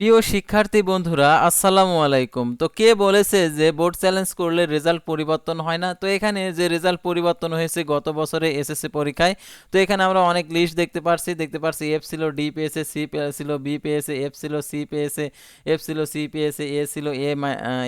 প্রিয় শিক্ষার্থী বন্ধুরা, আসসালামু আলাইকুম। তো কে বলেছে যে বোর্ড চ্যালেঞ্জ করলে রেজাল্ট পরিবর্তন হয় না? তো এখানে যে রেজাল্ট পরিবর্তন হয়েছে গত বছরে এসএসসি পরীক্ষায়, তো এখানে আমরা অনেক লিস্ট দেখতে পারছি। দেখতে পারছি এফ ছিল ডি পেয়েছে সি ছিল বি পেয়েছে এফ ছিল সি পেয়েছে এফ ছিল সি পেয়েছে এ ছিল এ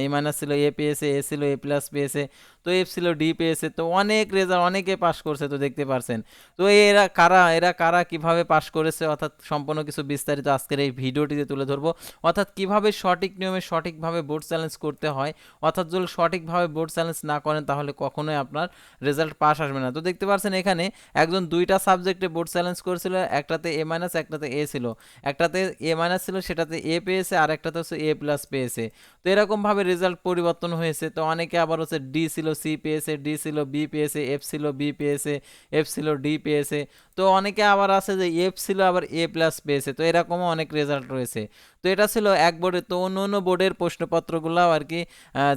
এ মাইনাস ছিল এ পেয়েছে এ ছিল এ প্লাস পেয়েছে। তো এফ ছিল ডি পেয়েছে তো অনেক রেজাল্ট অনেকে পাস করছে তো দেখতে পারছেন। তো এরা কারা এরা কারা কীভাবে পাস করেছে, অর্থাৎ সম্পূর্ণ কিছু বিস্তারিত আজকের এই ভিডিওটিতে তুলে ধরবো। অর্থাৎ কীভাবে সঠিক নিয়মে সঠিকভাবে বোর্ড চ্যালেঞ্জ করতে হয়, অর্থাৎ যদি সঠিকভাবে বোর্ড চ্যালেঞ্জ না করেন তাহলে কখনোই আপনার রেজাল্ট পাস আসবে না। তো দেখতে পারছেন এখানে একজন দুইটা সাবজেক্টে বোর্ড চ্যালেঞ্জ করেছিল, একটাতে এ মাইনাস একটাতে এ ছিল। একটাতে এ মাইনাস ছিল, সেটাতে এ পেয়েছে, আর একটাতে হচ্ছে এ প্লাস পেয়েছে। তো এরকমভাবে রেজাল্ট পরিবর্তন হয়েছে, তো অনেকে আবার হচ্ছে ডি ছিল সি পেয়েছে ডি ছিল বি পেয়েছে এফ ছিল বি পেয়েছে এফ ছিল ডি পেয়েছে তো অনেকে আবার আছে যে এফ ছিল আবার এ প্লাস পেয়েছে তো এরকমও অনেক রেজাল্ট রয়েছে। তো এটা ছিল এক বোর্ডে, তো অন্য অন্য বোর্ডের প্রশ্নপত্রগুলো আর কি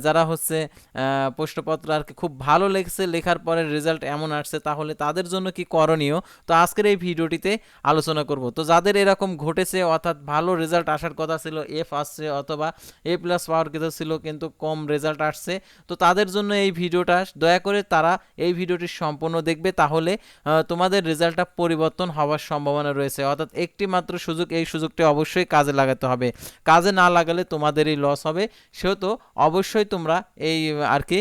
যারা হচ্ছে প্রশ্নপত্র আর কি খুব ভালো লেগেছে, লেখার পরে রেজাল্ট এমন আসছে, তাহলে তাদের জন্য কি করণীয়? তো আজকের এই ভিডিওটিতে আলোচনা করব। তো যাদের এরকম ঘটেছে, অর্থাৎ ভালো রেজাল্ট আসার কথা ছিল এফ আসছে অথবা এ প্লাস পাওয়ার কথা ছিল, কিন্তু কম রেজাল্ট আসছে, তো তাদের জন্য এই ভিডিওটা, দয়া করে তারা এই ভিডিওটি সম্পূর্ণ দেখবে, তাহলে তোমাদের রেজাল্টটা পরিবর্তন হওয়ার সম্ভাবনা রয়েছে। অর্থাৎ একটি মাত্র সুযোগ, এই সুযোগটি অবশ্যই কাজে লাগাতে হবে। কাজে না লাগালে তোমাদেরই লস হবে। সেহেতু অবশ্যই তোমরা এই আর কি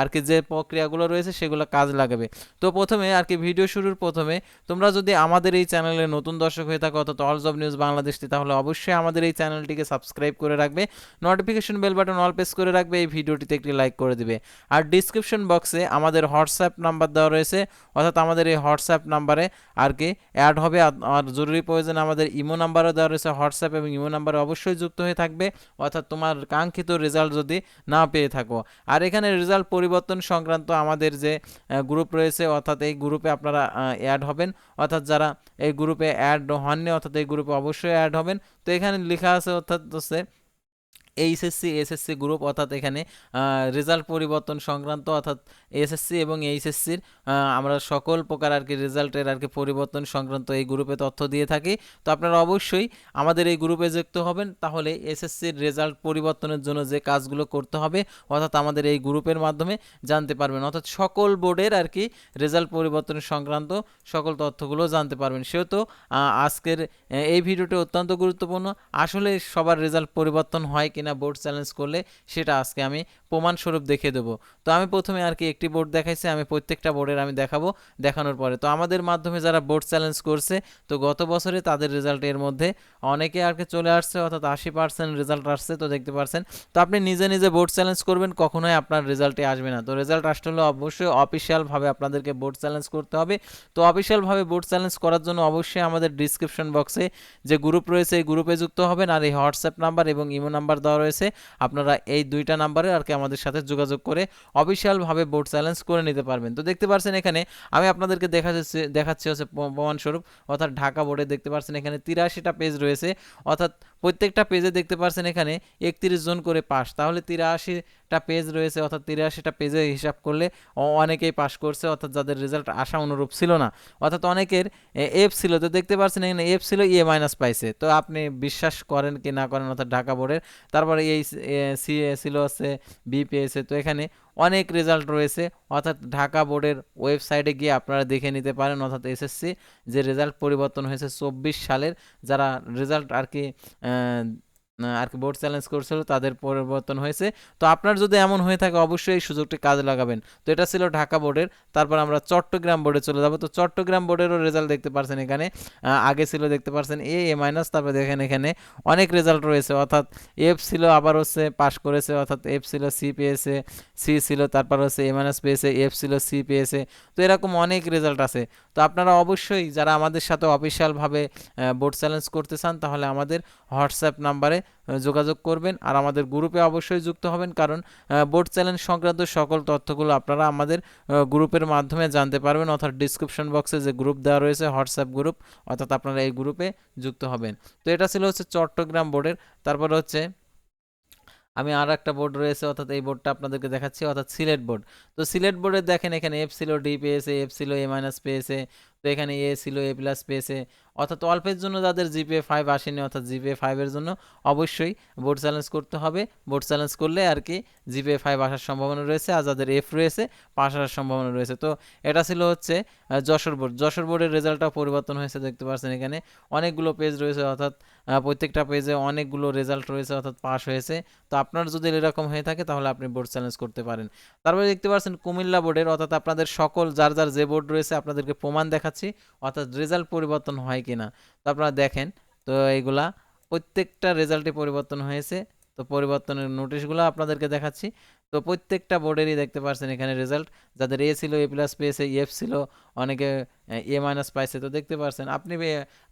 আর কি যে প্রক্রিয়াগুলো রয়েছে সেগুলো কাজে লাগাবে। তো প্রথমে আর কি ভিডিও শুরুর প্রথমে তোমরা যদি আমাদের এই চ্যানেলে নতুন দর্শক হয়ে থাকো অর্থাৎ অলস অব নিউজ বাংলাদেশটি, তাহলে অবশ্যই আমাদের এই চ্যানেলটিকে সাবস্ক্রাইব করে রাখবে। Notification bell button all press করে রাখবে। এই ভিডিওটিতে একটি লাইক করে দিবে। আর ডিসক্রিপশন বক্সে আমাদের হোয়াটসঅ্যাপ নাম্বার দেওয়া রয়েছে। অর্থাৎ আমাদের এই হোয়াটসঅ্যাপ নাম্বারে আর কি অ্যাড হবে। আর জরুরি প্রয়োজন আমাদের ইমো নাম্বারও দেওয়া রয়েছে হোয়াটসঅ্যাপ এবং ইমো নাম্বারে অবশ্যই যুক্ত হয়ে থাকবে, অর্থাৎ তোমার কাঙ্ক্ষিত রেজাল্ট যদি না পেয়ে থাকো। আর এখানে রেজাল্ট পরিবর্তন সংক্রান্ত আমাদের যে গ্রুপ রয়েছে, অর্থাৎ এই গ্রুপে আপনারা অ্যাড হবেন। অর্থাৎ যারা এই গ্রুপে অ্যাড হননি, অর্থাৎ এই গ্রুপে অবশ্যই অ্যাড হবেন। তো এখানে লেখা আছে, অর্থাৎ হচ্ছে এইচএসসি, এসএসসি গ্রুপ অর্থাৎ এখানে রেজাল্ট পরিবর্তন সংক্রান্ত অর্থাৎ এসএসসি এবং এইচএসসির আমরা সকল প্রকার আর কি রেজাল্টের আর কি পরিবর্তন সংক্রান্ত এই গ্রুপে তথ্য দিয়ে থাকি। তো আপনারা অবশ্যই আমাদের এই গ্রুপে যুক্ত হবেন, তাহলে এসএসসির রেজাল্ট পরিবর্তনের জন্য যে কাজগুলো করতে হবে, অর্থাৎ আমাদের এই গ্রুপের মাধ্যমে জানতে পারবেন। অর্থাৎ সকল বোর্ডের আর কি রেজাল্ট পরিবর্তন সংক্রান্ত সকল তথ্যগুলো জানতে পারবেন। সেহেতু আজকের এই ভিডিওটি অত্যন্ত গুরুত্বপূর্ণ। আসলে সবার রেজাল্ট পরিবর্তন হয় কি কিনা বোর্ড চ্যালেঞ্জ করলে সেটা আজকে আমি প্রমাণস্বরূপ দেখিয়ে দেবো। তো আমি প্রথমে আর কি একটি বোর্ড দেখাইছি, আমি প্রত্যেকটা বোর্ডের আমি দেখাবো দেখানোর পরে। তো আমাদের মাধ্যমে যারা বোর্ড চ্যালেঞ্জ করছে, তো গত বছরে তাদের রেজাল্ট এর মধ্যে অনেকে আর কি চলে আসছে, অর্থাৎ আশি পার্সেন্ট রেজাল্ট আসছে, তো দেখতে পাচ্ছেন তো আপনি নিজে নিজে বোর্ড চ্যালেঞ্জ করবেন, কখনোই আপনার রেজাল্টে আসবে না। তো রেজাল্ট আসতে হলে অবশ্যই অফিসিয়ালভাবে আপনাদেরকে বোর্ড চ্যালেঞ্জ করতে হবে। তো অফিসিয়ালভাবে বোর্ড চ্যালেঞ্জ করার জন্য অবশ্যই আমাদের ডিসক্রিপশন বক্সে যে গ্রুপ রয়েছে, এই গ্রুপে যুক্ত হবেন, আর এই হোয়াটসঅ্যাপ নাম্বার এবং ইমো নাম্বার দেওয়া রয়েছে। আপনারা এই দুইটা নাম্বারে আর কি আমাদের সাথে যোগাযোগ করে অফিসিয়ালভাবে বোর্ড চ্যালেঞ্জ করে নিতে পারবেন। তো দেখতে পাচ্ছেন এখানে আমি আপনাদেরকে দেখা যাচ্ছে দেখাচ্ছি হচ্ছে প্রমাণস্বরূপ অর্থাৎ ঢাকা বোর্ডে দেখতে পাচ্ছেন এখানে তিরাশিটা পেজ রয়েছে। অর্থাৎ প্রত্যেকটা পেজে দেখতে পাচ্ছেন এখানে একত্রিশ জন করে পাস তাহলে তিরাশিটা পেজ রয়েছে, অর্থাৎ তিরাশিটা পেজে হিসাব করলে অনেকেই পাস করছে, অর্থাৎ যাদের রেজাল্ট আসা অনুরূপ ছিল না। অর্থাৎ অনেকের এফ ছিল। তো দেখতে পাচ্ছেন এখানে এফ ছিল ইয়ে মাইনাস পাইছে। তো আপনি বিশ্বাস করেন কি না করেন, অর্থাৎ ঢাকা বোর্ডের তারপরে এই সি ছিল হচ্ছে বি পেয়েছে। তো এখানে অনেক রেজাল্ট রয়েছে। অর্থাৎ ঢাকা বোর্ডের ওয়েবসাইটে গিয়ে আপনারা দেখে নিতে পারেন, অর্থাৎ এসএসসি যে রেজাল্ট পরিবর্তন হয়েছে চব্বিশ সালের, যারা রেজাল্ট আর কি আর কি বোর্ড চ্যালেঞ্জ করছিল, তাদের পরিবর্তন হয়েছে। তো আপনার যদি এমন হয়ে থাকে, অবশ্যই এই সুযোগটি কাজে লাগাবেন। তো এটা ছিল ঢাকা বোর্ডের তারপর আমরা চট্টগ্রাম বোর্ডে চলে যাব। তো চট্টগ্রাম বোর্ডেরও রেজাল্ট দেখতে পারছেন এখানে। আগে ছিল দেখতে পারছেন এ এ মাইনাস তারপর দেখেন এখানে অনেক রেজাল্ট রয়েছে। অর্থাৎ এফ ছিল, আবার হচ্ছে পাশ করেছে। অর্থাৎ এফ ছিল সি পেয়েছে সি ছিল, তারপর হচ্ছে এ মাইনাস পেয়েছে এফ ছিল সি পেয়েছে। তো এরকম অনেক রেজাল্ট আছে। তো আপনারা অবশ্যই যারা আমাদের সাথে অফিসিয়ালভাবে বোর্ড চ্যালেঞ্জ করতে চান, তাহলে আমাদের হোয়াটসঅ্যাপ নাম্বারে যোগাযোগ করবেন। আর আমাদের গ্রুপে অবশ্যই যুক্ত হবেন, কারণ বোর্ড চ্যালেঞ্জ সংক্রান্ত সকল তথ্যগুলো আপনারা আমাদের গ্রুপের মাধ্যমে জানতে পারবেন, অর্থাৎ ডিসক্রিপশন বক্সে যে গ্রুপ দেওয়া রয়েছে, হোয়াটসঅ্যাপ গ্রুপ অর্থাৎ আপনারা এই গ্রুপে যুক্ত হবেন। তো এটা ছিল হচ্ছে চট্টগ্রাম বোর্ডের তারপর হচ্ছে আমি আর একটা বোর্ড রয়েছে, অর্থাৎ এই বোর্ডটা আপনাদেরকে দেখাচ্ছি, অর্থাৎ সিলেট বোর্ড তো সিলেট বোর্ডে দেখেন এখানে এফ সিলো ডি পেয়েছে এফ ছিল এ মাইনাস পেয়েছে তো এখানে এ ছিল এ প্লাস পেয়েছে অর্থাৎ অল্পের জন্য যাদের জিপিএ ফাইভ আসেনি, অর্থাৎ জিপিএ ফাইভের জন্য অবশ্যই বোর্ড চ্যালেঞ্জ করতে হবে। বোর্ড চ্যালেঞ্জ করলে আর কি জিপিএ ফাইভ আসার সম্ভাবনা রয়েছে আর যাদের এফ রয়েছে পাস আসার সম্ভাবনা রয়েছে। তো এটা ছিল হচ্ছে যশোর বোর্ড যশোর বোর্ডের রেজাল্টটাও পরিবর্তন হয়েছে, দেখতে পাচ্ছেন এখানে। অনেকগুলো পেজ রয়েছে, অর্থাৎ প্রত্যেকটা পেজে অনেকগুলো রেজাল্ট রয়েছে, অর্থাৎ পাস হয়েছে। তো আপনার যদি এরকম হয়ে থাকে, তাহলে আপনি বোর্ড চ্যালেঞ্জ করতে পারেন। তারপরে দেখতে পাচ্ছেন কুমিল্লা বোর্ডের অর্থাৎ আপনাদের সকল, যার যার যে বোর্ড রয়েছে, আপনাদেরকে প্রমাণ দেখাচ্ছি, অর্থাৎ রেজাল্ট পরিবর্তন হয় কি না তো আপনারা দেখেন, তো এইগুলা প্রত্যেকটা রেজাল্টে পরিবর্তন হয়েছে। তো পরিবর্তনের নোটিশগুলো আপনাদেরকে দেখাচ্ছি। তো প্রত্যেকটা বোর্ডেরই দেখতে পাচ্ছেন এখানে রেজাল্ট যাদের এ ছিল এ প্লাস পেয়েছে এফ ছিল, অনেকে এ মাইনাস পাইছে। তো দেখতে পাচ্ছেন আপনি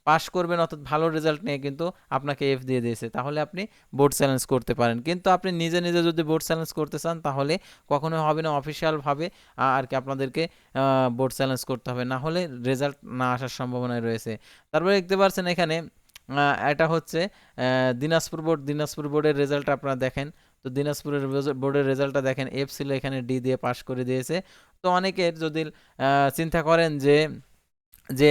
পাস করবেন অর্থাৎ ভালো রেজাল্ট নিয়ে কিন্তু আপনাকে এফ দিয়ে দিয়েছে। তাহলে আপনি বোর্ড চ্যালেঞ্জ করতে পারেন। কিন্তু আপনি নিজে নিজে যদি বোর্ড চ্যালেঞ্জ করতে চান, তাহলে কখনো হবে না অফিসিয়ালভাবে আর কি আপনাদেরকে বোর্ড চ্যালেঞ্জ করতে হবে। না হলে রেজাল্ট না আসার সম্ভাবনায় রয়েছে। তারপরে দেখতে পাচ্ছেন এখানে এটা হচ্ছে দিনাজপুর বোর্ড দিনাজপুর বোর্ডের রেজাল্ট আপনারা দেখেন। তো দিনাজপুরের বোর্ডের রেজাল্টটা দেখেন এফ ছিল এখানে ডি দিয়ে পাশ করে দিয়েছে। তো অনেকের যদি চিন্তা করেন যে যে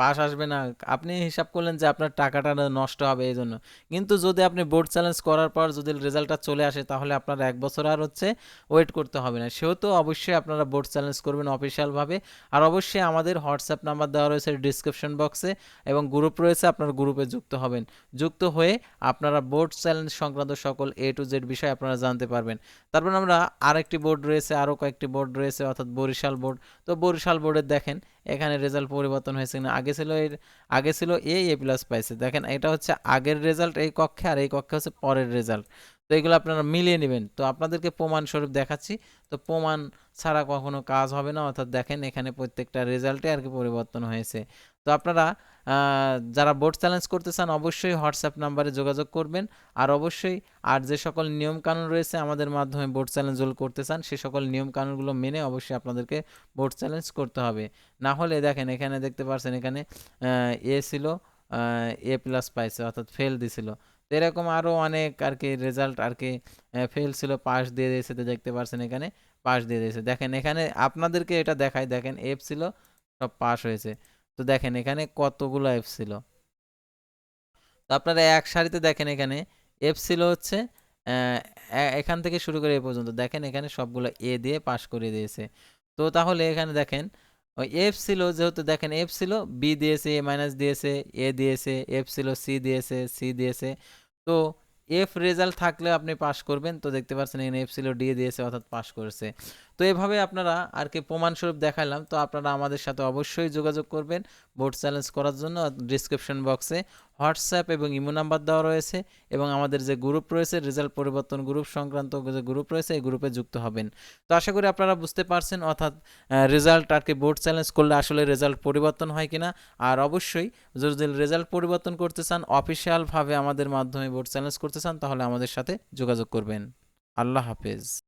পাস আসবে না। আপনি হিসাব করলেন যে আপনার টাকাটা নষ্ট হবে এই জন্য কিন্তু যদি আপনি বোর্ড চ্যালেঞ্জ করার পর যদি রেজাল্টটা চলে আসে, তাহলে আপনার এক বছর আর হচ্ছে ওয়েট করতে হবে না। সেহেতু অবশ্যই আপনারা বোর্ড চ্যালেঞ্জ করবেন অফিসিয়ালভাবে আর অবশ্যই আমাদের হোয়াটসঅ্যাপ নাম্বার দেওয়া রয়েছে ডিসক্রিপশন বক্সে এবং গ্রুপ রয়েছে, আপনার গ্রুপে যুক্ত হবেন। যুক্ত হয়ে আপনারা বোর্ড চ্যালেঞ্জ সংক্রান্ত সকল এ টু জেড বিষয় আপনারা জানতে পারবেন। তারপর আমরা আরেকটি বোর্ড রয়েছে আরও কয়েকটি বোর্ড রয়েছে, অর্থাৎ বরিশাল বোর্ড তো বরিশাল বোর্ডের দেখেন এখানে রেজাল্ট পরিবর্তন হয়েছে কিনা? আগে ছিল এর, আগে ছিল এ এ প্লাস পাইছে। দেখেন, এটা হচ্ছে আগের রেজাল্ট এই কক্ষে, আর এই কক্ষে হচ্ছে পরের রেজাল্ট তো এগুলো আপনারা মিলিয়ে নেবেন। তো আপনাদেরকে প্রমাণস্বরূপ দেখাচ্ছি। তো প্রমাণ ছাড়া কখনো কাজ হবে না। অর্থাৎ দেখেন, এখানে প্রত্যেকটা রেজাল্টে আর কি পরিবর্তন হয়েছে। তো আপনারা যারা বোর্ড চ্যালেঞ্জ করতে চান, অবশ্যই হোয়াটসঅ্যাপ নাম্বারে যোগাযোগ করবেন। আর অবশ্যই, আর যে সকল নিয়ম কানুন রয়েছে আমাদের মাধ্যমে বোর্ড চ্যালেঞ্জ করতে চান, সে সকল নিয়ম কানুনগুলো মেনে অবশ্যই আপনাদেরকে বোর্ড চ্যালেঞ্জ করতে হবে। না হলে দেখেন, এখানে দেখতে পাচ্ছেন এখানে এ ছিল এ প্লাস পাইছে, অর্থাৎ ফেল দিছিল। তো এরকম আরও অনেক আর কি রেজাল্ট আর কি ফেল ছিল পাস দিয়ে দিয়েছে তো দেখতে পাচ্ছেন এখানে পাস দিয়ে দিয়েছে। দেখেন, এখানে আপনাদেরকে এটা দেখায় দেখেন এফ ছিল, সব পাস হয়েছে। তো দেখেন এখানে কতগুলো এফ ছিল? তো আপনারা এক সারিতে দেখেন এখানে এফ ছিল হচ্ছে এখান থেকে শুরু করে এ পর্যন্ত। দেখেন এখানে সবগুলো এ দিয়ে পাস করে দিয়েছে। তো তাহলে এখানে দেখেন, ওই এফ ছিল যেহেতু দেখেন এফ ছিল বি দিয়েছে এ মাইনাস দিয়েছে এ দিয়েছে এফ ছিল সি দিয়েছে সি দিয়েছে। তো এফ রেজাল্ট থাকলে আপনি পাস করবেন। তো দেখতে পাচ্ছেন এখানে এফ ছিল ডি দিয়েছে, অর্থাৎ পাস করেছে। তো এভাবে আপনারা আর কি প্রমাণস্বরূপ দেখালাম তো আপনারা আমাদের সাথে অবশ্যই যোগাযোগ করবেন বোর্ড চ্যালেঞ্জ করার জন্য। ডিসক্রিপশন বক্সে হোয়াটসঅ্যাপ এবং ইমো নাম্বার দেওয়া রয়েছে এবং আমাদের যে গ্রুপ রয়েছে, রেজাল্ট পরিবর্তন গ্রুপ সংক্রান্ত যে গ্রুপ রয়েছে, এই গ্রুপে যুক্ত হবেন। তো আশা করি আপনারা বুঝতে পারছেন, অর্থাৎ রেজাল্ট আর কি বোর্ড চ্যালেঞ্জ করলে আসলে রেজাল্ট পরিবর্তন হয় কিনা। আর অবশ্যই যদি রেজাল্ট পরিবর্তন করতে চান, অফিসিয়ালভাবে আমাদের মাধ্যমে বোর্ড চ্যালেঞ্জ করতে চান, তাহলে আমাদের সাথে যোগাযোগ করবেন। আল্লাহ হাফেজ।